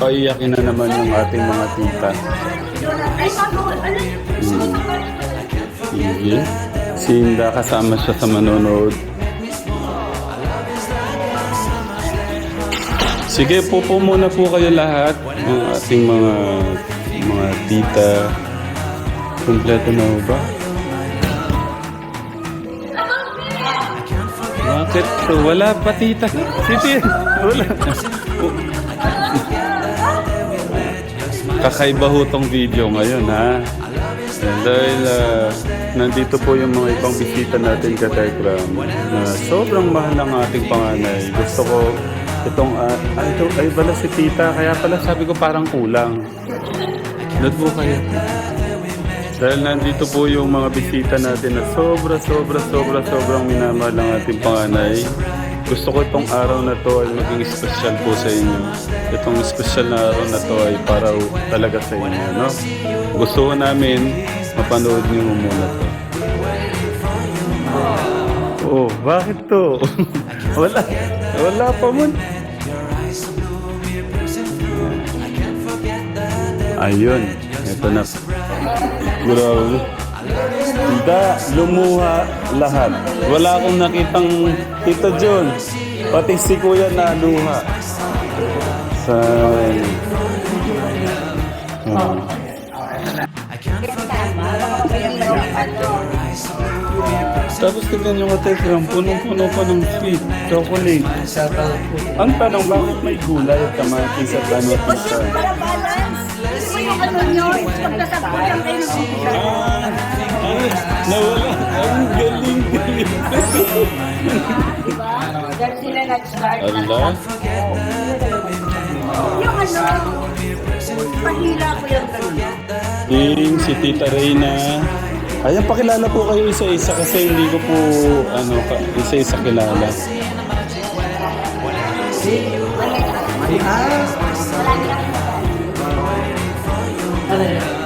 paiyakin na naman yung ating mga tita. Hmm. Sige. Si Inda kasama siya sa manonood. Sige, pupo muna po kayo lahat ng ating mga mga tita. Kompleto na ba? Bakit? Wala pa tita. Si tita. Wala. Kakaiba ho tong video ngayon ha. And dahil ah, nandito po yung mga ibang bisita natin ka Telegram na sobrang mahal ng ating panganay. Gusto ko itong, ah, ay, ito, ay pala si tita, kaya pala sabi ko parang kulang. Doon po kayo. Dahil nandito po yung mga bisita natin na sobra, sobra, sobra, sobrang minamahal ng ating panganay. Gusto ko itong araw na to ay maging special po sa inyo. Itong special na araw na to ay para talaga sa inyo, no? Gusto ko namin mapanood niyo muna to. Oh, bakit to? wala. Wala pa man. Ayun. Ito na. Grabe. Hindi, lumuha lahat. Wala akong nakitang Tito John. Pati si Kuya na luha. Sa... Ah. Tapos tignan yung katekram, punong-puno pa ng sweet, chocolate. Ang tanong, bakit may gulay at kamatis at ano at isa? Balance. Gusto mo yung ano nyo, pag nasakto lang kayo ng. Ah, nawala. Ang galing galing. Diba? Dahil sila nag-start. Ala, Yung ano, pahila ko yung ganyan. Ting, si Tita Reyna. Ayan, pakilala po kayo isa-isa kasi hindi ko po ano, isa-isa kilala.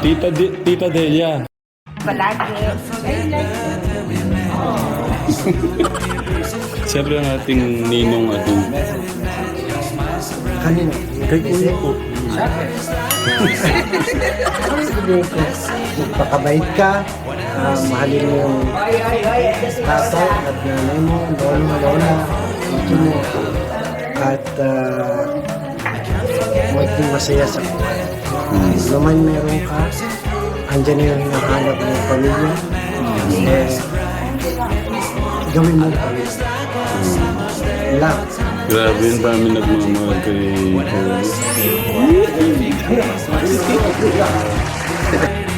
Tita, De- Tita Delia. Palagi. Ayun lang. Siyempre ang ating ninong ado. Kanino? Kay Kuya po. Magpakabait ka, ah, mahalin mo yung tato at nanay mo, lolo, lola, tito mo, at uh, maging masaya sa buhay. Ano man meron ka, andyan na yung hinahanap ng pamilya, eh, gawin mo ang pamilya. Lang. Grabe yung dami nagmamahal kay Kuya.